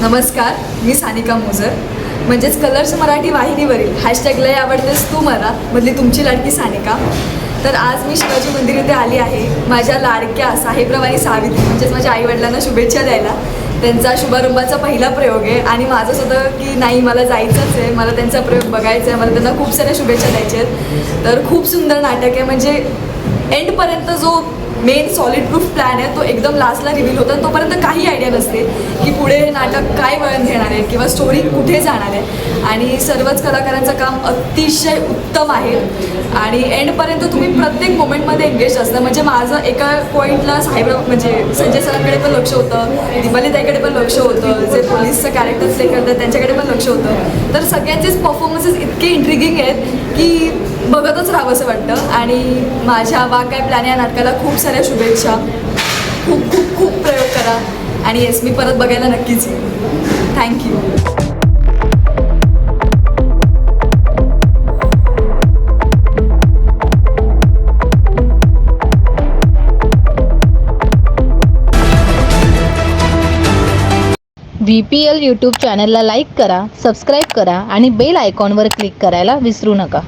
नमस्कार मी सानिका मोजर म्हणजेच कलर्स मराठी वाहिनीवरील हॅशटॅग लय आवडतेस तू मला मधली तुमची लाडकी सानिका. तर आज मी शिवाजी मंदिर इथे आली आहे. माझ्या लाडक्या साहेबरावानी सावित्री म्हणजेच माझ्या आईवडिलांना शुभेच्छा द्यायला. त्यांचा शुभारंभाचा पहिला प्रयोग आहे. आणि माझं सुद्धा की नाही मला जायचंच आहे. मला त्यांचा प्रयोग बघायचा आहे. मला त्यांना खूप साऱ्या शुभेच्छा द्यायच्या आहेत. तर खूप सुंदर नाटक आहे. म्हणजे एंडपर्यंत जो मेन सॉलिड प्रूफ प्लॅन आहे. तो एकदम लास्टला रिव्हील होतो आणि तोपर्यंत काही आयडिया नसते की पुढे हे नाटक काय वळण घेणार आहे किंवा स्टोरी कुठे जाणार आहे. आणि सर्वच कलाकारांचं काम अतिशय उत्तम आहे. आणि एंडपर्यंत तुम्ही प्रत्येक मोमेंटमध्ये एंगेज असता. म्हणजे माझं एका पॉईंटला साहेबराव म्हणजे संजय सरांकडे पण लक्ष होतं. दिवालीताईकडे पण लक्ष होतं. जे पोलीसचं कॅरेक्टर प्ले करतात त्यांच्याकडे पण लक्ष होतं. तर सगळ्यांचेच परफॉर्मन्सेस इतके इंट्रिगिंग आहेत की बघतच राहावं असं वाटतं. आणि माझ्या वा काय प्लॅन या नाटकाला खूप साऱ्या शुभेच्छा. खूप खूप खूप प्रयोग करा. आणि येस मी परत बघायला नक्कीच येईन. Thank you V P L YouTube चॅनलला लाईक करा सबस्क्राईब करा आणि बेल आयकॉनवर क्लिक करायला विसरू नका.